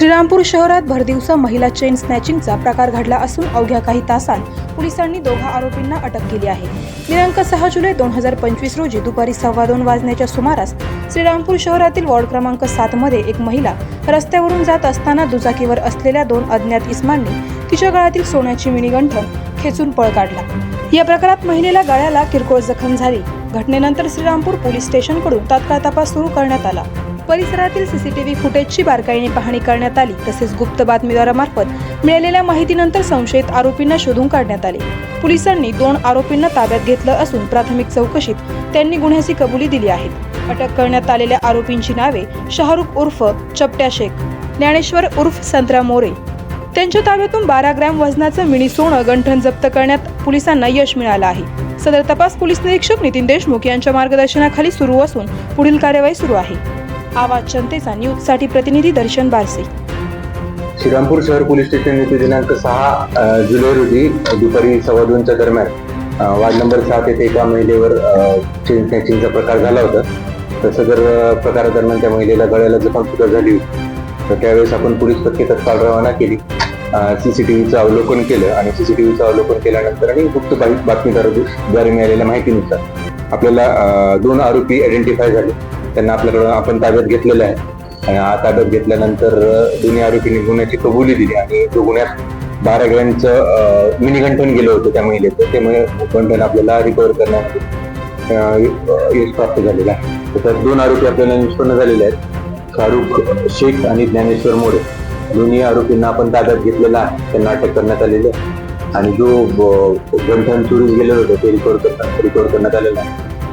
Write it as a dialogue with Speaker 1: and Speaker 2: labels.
Speaker 1: श्रीरामपूर शहरात भरदिवसा महिला चेन स्नॅचिंगचा प्रकार घडला असून अवघ्या काही तासांत पोलिसांनी दोघा आरोपींना अटक केली आहे. दिनांक सहा जुलै दोन हजार पंचवीस रोजी दुपारी सव्वा दोन वाजण्याच्या सुमारास श्रीरामपूर शहरातील वॉर्ड क्रमांक सात मध्ये एक महिला रस्त्यावरून जात असताना दुचाकीवर असलेल्या दोन अज्ञात इस्मांनी तिच्या गळ्यातील सोन्याची मिनीगंठन खेचून पळ काढला. या प्रकारात महिलेला गळ्याला किरकोळ जखम झाली. घटनेनंतर श्रीरामपूर पोलीस स्टेशनकडून तात्काळ तपास सुरू करण्यात आला. परिसरातील सीसीटीव्ही फुटेजची बारकाईने पाहणी करण्यात आली तसेच गुप्त बातमीदारामार्फत मिळालेल्या माहितीनंतर संशयित आरोपींना शोधून काढण्यात आले. पोलिसांनी दोन आरोपींना ताब्यात घेतलं असून प्राथमिक चौकशीत त्यांनी गुन्ह्याची कबुली दिली आहे. अटक करण्यात आलेल्या आरोपींची नावे शाहरुख उर्फ चपट्या शेख ज्ञानेश्वर उर्फ संत्रा मोरे. त्यांच्या ताब्यातून बारा ग्रॅम वजनाचं मिनी सोनं गंठन जप्त करण्यात पोलिसांना यश मिळालं आहे. सदर तपास पोलीस निरीक्षक नितीन देशमुख यांच्या मार्गदर्शनाखाली सुरू असून पुढील कार्यवाही सुरू आहे. आवाज जनतेचा न्यूजसाठी प्रतिनिधी दर्शन बारसे.
Speaker 2: श्रीरामपूर शहर पोलीस स्टेशन येथे दिनांक सहा जुलै रोजी दुपारी सव्वा दोनच्या दरम्यान वार्ड नंबर सात येथे एका महिलेवर चेन स्नॅचिंगचा प्रकार झाला होता. तसं जर प्रकारादरम्यान त्या महिलेला गळ्याला जखम सुद्धा झाली होती तर त्यावेळेस आपण पोलीस पथके तत्काळ रवाना केली. व्हीचं अवलोकन केलं आणि सी सी टी व्हीचं अवलोकन केल्यानंतर आणि गुप्त बातमी- बातमीदाराद्वारे मिळालेल्या माहितीनुसार आपल्याला दोन आरोपी आयडेंटिफाय झाले. त्यांना आपल्याकडं आपण ताब्यात घेतलेलं आहे. आणि हा ताब्यात घेतल्यानंतर दोन्ही आरोपींनी गुन्ह्याची कबुली दिली आणि तो गुन्ह्यात बारा ग्रॅमचं मिनी गेलं होतं त्या महिलेचं. ते म्हणजे गंठन आपल्याला रिकवर करण्यामध्ये यश प्राप्त झालेलं आहे. तर दोन आरोपी आपल्याला निष्पन्न झालेले आहेत. शाहरुख शेख आणि ज्ञानेश्वर मोरे. दोन्ही आरोपींना आपण ताब्यात घेतलेला आहे. त्यांना अटक करण्यात आलेली आहे. आणि जो गंठन चोरीस गेलेलं होतं ते रिकवर करण्यात रिकवर करण्यात आलेलं आहे.